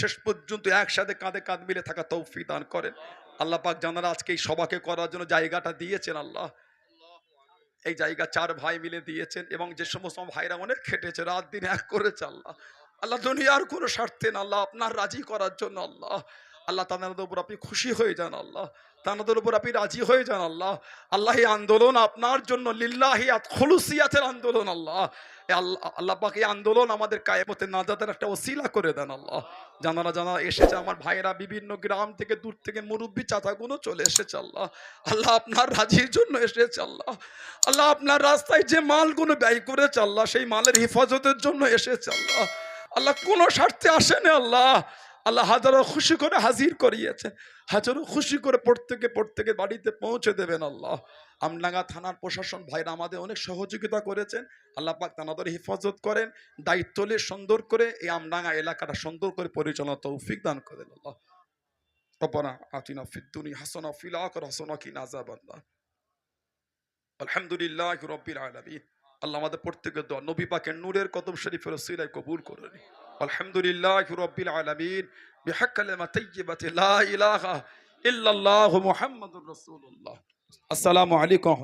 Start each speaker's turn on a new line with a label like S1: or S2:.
S1: শেষ পর্যন্ত একসাথে কাঁধে কাঁধ মিলে থাকা তৌফিক দান করেন। আল্লাহ পাক জানারা আজকে এই সভাকে করার জন্য জায়গাটা দিয়েছেন আল্লাহ। এই জায়গা চার ভাই মিলে দিয়েছেন এবং যে সমস্ত ভাইরা অনেক খেটেছে, রাত দিন এক করেছে আল্লাহ। আল্লাহ দুনিয়ার কোনো স্বার্থে না, আল্লাহ আপনার রাজি করার জন্য আল্লাহ। আল্লাহ তাদের উপর আপনি খুশি হয়ে যান আল্লাহ। তাদের উপর আপনি রাজি হয়ে যান আল্লাহ। আল্লাহ আন্দোলন আপনার জন্য লিল্লাহি খলুসিয়াতের আন্দোলন আল্লাহ। আল্লাহ পাক আন্দোলন আমাদের কায়েমতে নাজাতের একটা ওসিলা করে দেন আল্লাহ। জানারা জানা এসেছে, আমার ভাইয়েরা বিভিন্ন গ্রাম থেকে, দূর থেকে মুরব্বী, চাচাগুলো চলে এসেছে আল্লাহ। আল্লাহ আপনার রাজির জন্য এসেছে আল্লাহ। আল্লাহ আপনার রাস্তায় যে মালগুলো ব্যয় করে চাল্লাহ সেই মালের হেফাজতের জন্য এসেছে আল্লাহ। আল্লাহ কোনো স্বার্থে আসেনি আল্লাহ। আল্লাহ হাজারো খুশি করে হাজির করিয়েছে, হাজারো খুশি করে প্রত্যেকে প্রত্যেকে বাড়িতে পৌঁছে দেবেন আল্লাহ। আমডাঙ্গা থানার প্রশাসন ভাইরা আমাদের অনেক সহযোগিতা করেছেন, আল্লাহ পাক তানাদের হেফাজত করেন, দায়িত্ব নিয়ে সুন্দর করে এই আমডাঙ্গা এলাকাটা সুন্দর করে পরিচালনা তৌফিক দান করেন আল্লাহ। রব্বানা আতিনা ফিদ্দুনি হাসানা ফিল আখর হাসানা নাজাব আল্লাহ আলহামদুলিল্লাহ রব্বিল আলামিন। আল্লাহ আমাদের প্রত্যেকের দোয়া, নবী পাকের নূরের কদম শরীফের সিরায় কবুল করে আলহামদুলিল্লাহ রব্বিল আলামিন। আসসালামু আলাইকুম।